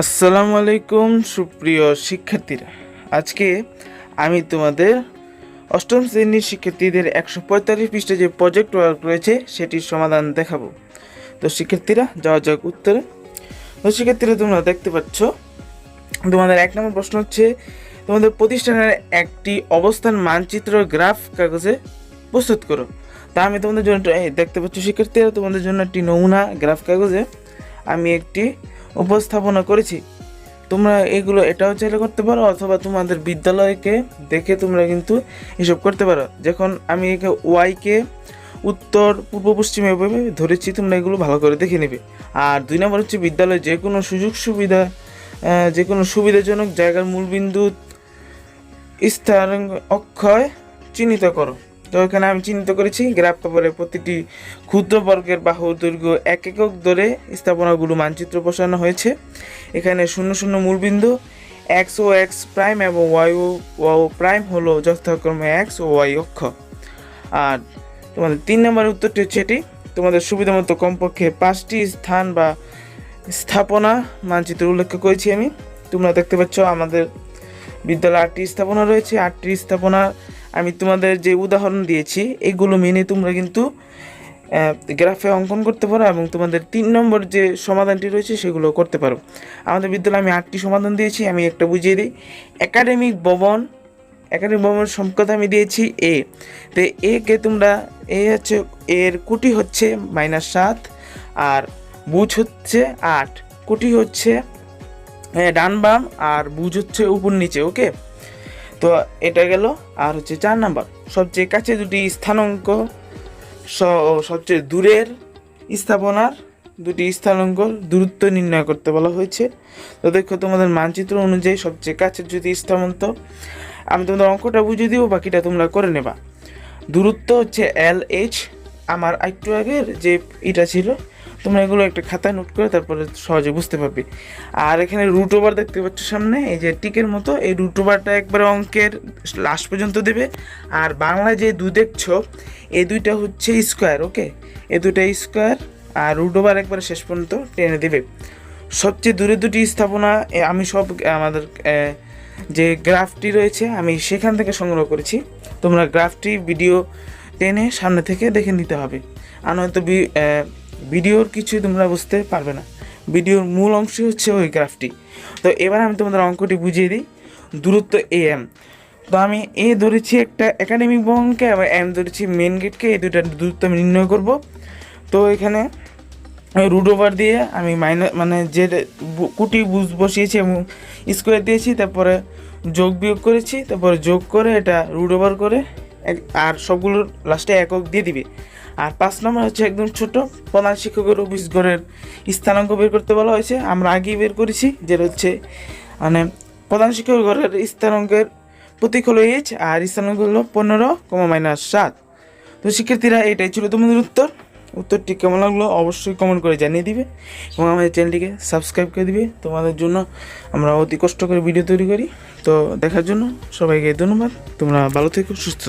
আসসালামু আলাইকুম সুপ্রিয় শিক্ষার্থীরা। আজকে আমি তোমাদের অষ্টম শ্রেণির শিক্ষার্থীদের একশো পঁয়তাল্লিশ পৃষ্ঠে যে প্রজেক্ট ওয়ার্ক রয়েছে, সেটির সমাধান দেখাবো। তো শিক্ষার্থীরা, যাওয়া যাক উত্তরে। তো শিক্ষার্থীরা, তোমরা দেখতে পাচ্ছ, তোমাদের এক নম্বর প্রশ্ন হচ্ছে, তোমাদের প্রতিষ্ঠানের একটি অবস্থান মানচিত্র গ্রাফ কাগজে প্রস্তুত করো। তা আমি তোমাদের জন্য দেখতে পাচ্ছ শিক্ষার্থীরা, তোমাদের জন্য একটি নমুনা গ্রাফ কাগজে আমি একটি উপস্থাপনা করেছি। তোমরা এগুলো এটাও চাইলে করতে পারো, অথবা তোমাদের বিদ্যালয়কে দেখে তোমরা কিন্তু এসব করতে পারো। যখন আমি একে ওয়াইকে উত্তর, পূর্ব, পশ্চিমে এভাবে ধরেছি, তোমরা এগুলো ভালো করে দেখে নেবে। আর দুই নম্বর হচ্ছে বিদ্যালয়ে, যে কোনো সুযোগ সুবিধা যে কোনো সুবিধাজনক জায়গার মূলবিন্দু স্থান অক্ষয় চিহ্নিত করো। তো এখানে আমি চিহ্নিত করেছি গ্রাফ পেপারে প্রতিটি ক্ষুদ্র বর্গের বাহু, দৈর্ঘ্য এক একক ধরে স্থাপনাগুলো মানচিত্র বসানো হয়েছে। এখানে শূন্য শূন্য মূলবিন্দু এক্স ও এক্স প্রাইম এবং ওয়াই ও ওয়াও প্রাইম হলো যথাক্রমে এক্স ও ওয়াই অক্ষ। আর তোমাদের তিন নম্বরের উত্তরটি হচ্ছে এটি। তোমাদের সুবিধা মতো কমপক্ষে পাঁচটি স্থান বা স্থাপনা মানচিত্র উল্লেখ করেছি আমি। তোমরা দেখতে পাচ্ছ আমাদের বিদ্যালয়ে আটটি স্থাপনা রয়েছে। আটটি স্থাপনা আমি তোমাদের যে উদাহরণ দিয়েছি, এগুলো মেনে তোমরা কিন্তু গ্রাফে অঙ্কন করতে পারো এবং তোমাদের তিন নম্বর যে সমাধানটি রয়েছে সেগুলো করতে পারো। আমাদের বিদ্যালয়ে আমি আটটি সমাধান দিয়েছি, আমি একটা বুঝিয়ে দিই। একাডেমিক ভবন, একাডেমিক ভবনের সম্পদ আমি দিয়েছি এ তো এ কে তোমরা এ হচ্ছে এর কুটি হচ্ছে মাইনাস সাত, আর বুঝ হচ্ছে আট। কুটি হচ্ছে হ্যাঁ ডান বাম, আর বুঝ হচ্ছে উপর নিচে ওকে তো এটা গেল, আর হচ্ছে চার নাম্বার। সবচেয়ে কাছে দুটি স্থানাঙ্ক সবচেয়ে দূরের স্থাপনার দুটি স্থানাঙ্ক দূরত্ব নির্ণয় করতে বলা হয়েছে। তো দেখো তোমাদের মানচিত্র অনুযায়ী সবচেয়ে কাছের যদি স্থানান্ত আমি তোমাদের অঙ্কটা বুঝিয়ে দিব, বাকিটা তোমরা করে নেবা। দূরত্ব হচ্ছে এল এইচ আমার একটু আগের যে এটা ছিল তোমরা এগুলো একটা খাতায় নোট করে তারপরে সহজে বুঝতে পারবে। আর এখানে রুট ওভার দেখতে পাচ্ছ সামনে এই যে টিকের মতো এই রুট ওভারটা একবারে অঙ্কের লাস্ট পর্যন্ত দেবে। আর বাংলায় যে দুই দেখছ এই দুইটা হচ্ছে স্কোয়ার ওকে এই দুইটা স্কোয়ার আর রুট ওভার একবারে শেষ পর্যন্ত টেনে দেবে। সবচেয়ে দূরে দুটি স্থাপনা আমি সব আমাদের যে গ্রাফটি রয়েছে আমি সেখান থেকে সংগ্রহ করেছি। তোমরা গ্রাফটি ভিডিও টেনে সামনে থেকে দেখে নিতে হবে। আর নয়তো এ, ভিডিওর কিছুই তোমরা বুঝতে পারবে না। ভিডিওর মূল অংশই হচ্ছে ওই গ্রাফটি তো এবার আমি তোমাদের অঙ্কটি বুঝিয়ে দিই। দূরত্ব এ এম তো আমি এ ধরেছি একটা একাডেমিক ভবনকে এবং এম ধরেছি মেন গেটকে এই দুইটার দূরত্ব আমি নির্ণয় করব। তো এখানে রুট ওভার দিয়ে আমি মাইনাস মানে যে কুটি বুঝ বসিয়েছি এবং স্কোয়ার দিয়েছি, তারপরে যোগ বিয়োগ করেছি, তারপরে যোগ করে এটা রুট ওভার করে আর সবগুলোর লাস্টে একক দিয়ে দিবে। আর পাঁচ নম্বর হচ্ছে একদম ছোট, প্রধান শিক্ষকের অফিস ঘরের স্থানাঙ্ক বের করতে বলা হয়েছে। আমরা আগেই বের করেছি, যেটা হচ্ছে মানে প্রধান শিক্ষকের ঘরের স্থানাঙ্কের প্রতীক হলো এইচ আর স্থানাঙ্ক হলো পনেরো, কমা মাইনাস সাত। তো শিক্ষার্থীরা, এটাই ছিল তোমাদের উত্তর। উত্তরটি কেমন লাগল অবশ্যই কমেন্ট করে জানিয়ে দিবে এবং আমাদের চ্যানেলটিকে সাবস্ক্রাইব করে দিবে। তোমাদের জন্য আমরা অতি কষ্ট করে ভিডিও তৈরি করি। তো দেখার জন্য সবাইকে ধন্যবাদ। তোমরা ভালো থেকো, সুস্থ